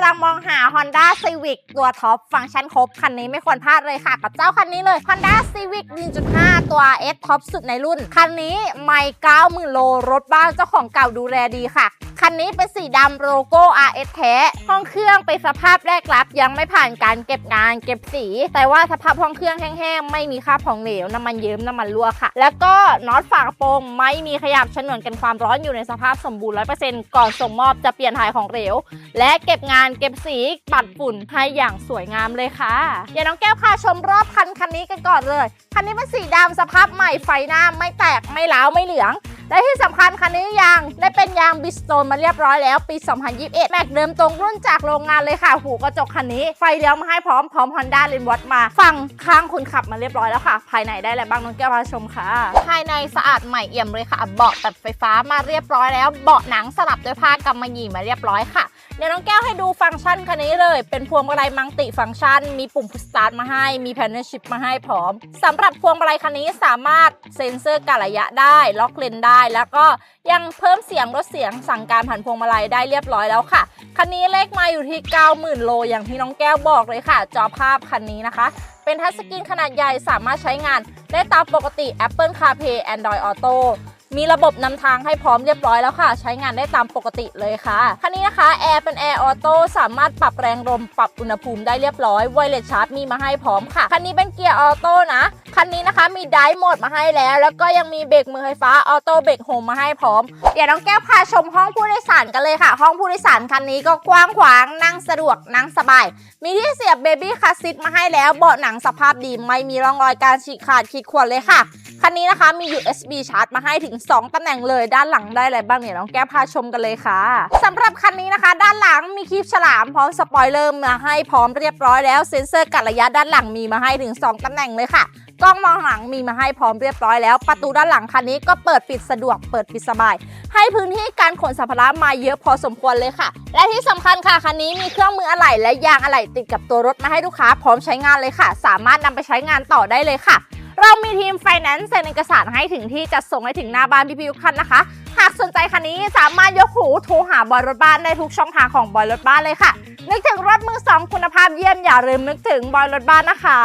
ำลังมองหา Honda Civic ตัวท็อปฟังก์ชันครบ คันนี้ไม่ควรพลาดเลยค่ะ กับเจ้าคันนี้เลย Honda Civic 1.5 ตัว S ท็อปสุดในรุ่น คันนี้ไม่90,000โลรถบ้านเจ้าของเก่าดูแลดีค่ะ คันนี้เป็นสีดำโลโก้ RS แท้ ห้องเครื่องเป็นสภาพแรกรับ ยังไม่ผ่านการเก็บงานเก็บสี แต่ว่าสภาพห้องเครื่องแห้งๆ ไม่มีคราบของเหลว น้ำมันเยิ้มน้ำมันรั่วค่ะ แล้วก็น็อตฝากระโปรงไม่มีขยับฉนวนกันความร้อนอยู่ในสภาพสมบูรณ์100%ก่อนส่งมอบจะเปลี่ยนถ่ายของเหลว และเก็บงานเก็บสีปัดฝุ่นให้อย่างสวยงามเลยค่ะเดี๋ยวน้องแก้วพาชมรอบคันคันนี้กันก่อนเลย คันนี้เป็นสีดำสภาพใหม่ไฟหน้าไม่แตกไม่ล้าวไม่เหลือง และที่สำคัญคันนี้ยางได้เป็นยางบิสโตนมาเรียบร้อยแล้วปี 2021 แม็กเดิมตรงรุ่นจากโรงงานเลยค่ะ หูกระจกคันนี้ ไฟเลี้ยวมาให้พร้อมพร้อม Honda l i n w a t มา ฝั่งข้างคนขับมาเรียบร้อยแล้วค่ะ ภายในได้อะไรบ้างน้องแก้วพาชมค่ะ ภายในสะอาดใหม่เอี่ยมเลยค่ะ เบาะตัดไฟฟ้ามาเรียบร้อยแล้ว เบาะหนังสลับด้วยผ้ากำมะหยี่มาเรียบร้อยค่ะ เดี๋ยวน้องแก้วให้ดูฟังก์ชันคันนี้เลย เป็นพวงมาลัยมังติฟังก์ชัน มีปุ่มพุชสตาร์ทมาให้ มีแพนเนลชิพมาให้พร้อมสำหรับพวงมาลัยคันนี้สามารถเซ็นเซอร์การระยะได้ ล็อกเลนได้ แล้วก็ยังเพิ่มเสียงลดเสียงสั่งการผ่านพวงมาลัยได้เรียบร้อยแล้วค่ะ คันนี้เลขมาอยู่ที่ 90,000 โล อย่างที่น้องแก้วบอกเลยค่ะ จอภาพคันนี้นะคะ เป็นทัชสกรีนขนาดใหญ่สามารถใช้งาน ได้ตามปกติ Apple CarPlay Android Auto มีระบบนำทางให้พร้อมเรียบร้อยแล้วค่ะ ใช้งานได้ตามปกติเลยค่ะคันนี้นะคะแอร์เป็นแอร์ออโต้สามารถปรับแรงลมปรับอุณหภูมิได้เรียบร้อยไวเลสชาร์จมีมาให้พร้อมค่ะ คันนี้เป็นเกียร์ออโต้นะ คันนี้นะคะมีไดร์โหมดมาให้แล้ว แล้วก็ยังมีเบรกมือไฟฟ้าออโต้เบรกโฮมมาให้พร้อม เดี๋ยวน้องแก้วพาชมห้องผู้โดยสารกันเลยค่ะ ห้องผู้โดยสารคันนี้ก็กว้างขวางนั่งสะดวกนั่งสบาย มีที่เสียบเบบี้คาซิทมาให้แล้วเบาะหนังสภาพดีไม่มีร่องรอยการฉีกขาดขีดข่วนเลยค่ะคันนี้นะคะมี USB ชาร์จมาให้ถึง 2ตำแหน่งเลยด้านหลังได้อะไรบ้างเนี่ยน้องแก้วพาชมกันเลยค่ะสำหรับคันนี้นะคะ ด้านหลังมีคลิปฉลามพร้อมสปอยเลอร์มาให้พร้อมเรียบร้อยแล้วเซ็นเซอร์กัดระยะด้านหลังมีมาให้ถึง 2ตำแหน่งเลยค่ะกล้องมองหลังมีมาให้พร้อมเรียบร้อยแล้ว ประตูด้านหลังคันนี้ก็เปิดปิดสะดวกเปิดปิดสบาย ให้พื้นที่การขนสัมภาระมาเยอะพอสมควรเลยค่ะ และที่สำคัญค่ะคันนี้มีเครื่องมืออะไหล่และยางอะไหล่ติดกับตัวรถมาให้ลูกค้าพร้อมใช้งานเลยค่ะ สามารถนำไปใช้งานต่อได้เลยค่ะ เรามีทีมไฟแนนซ์เซ็นเอกสารให้ถึงที่จัดส่งให้ถึงหน้าบ้านพี่ๆทุกคันนะคะ หากสนใจคันนี้สามารถยกหูโทรหาบอยรถบ้านได้ทุกช่องทางของบอยรถบ้านเลยค่ะ นึกถึงรถมือสองคุณภาพเยี่ยมอย่าลืมนึกถึงบอยรถบ้านนะคะ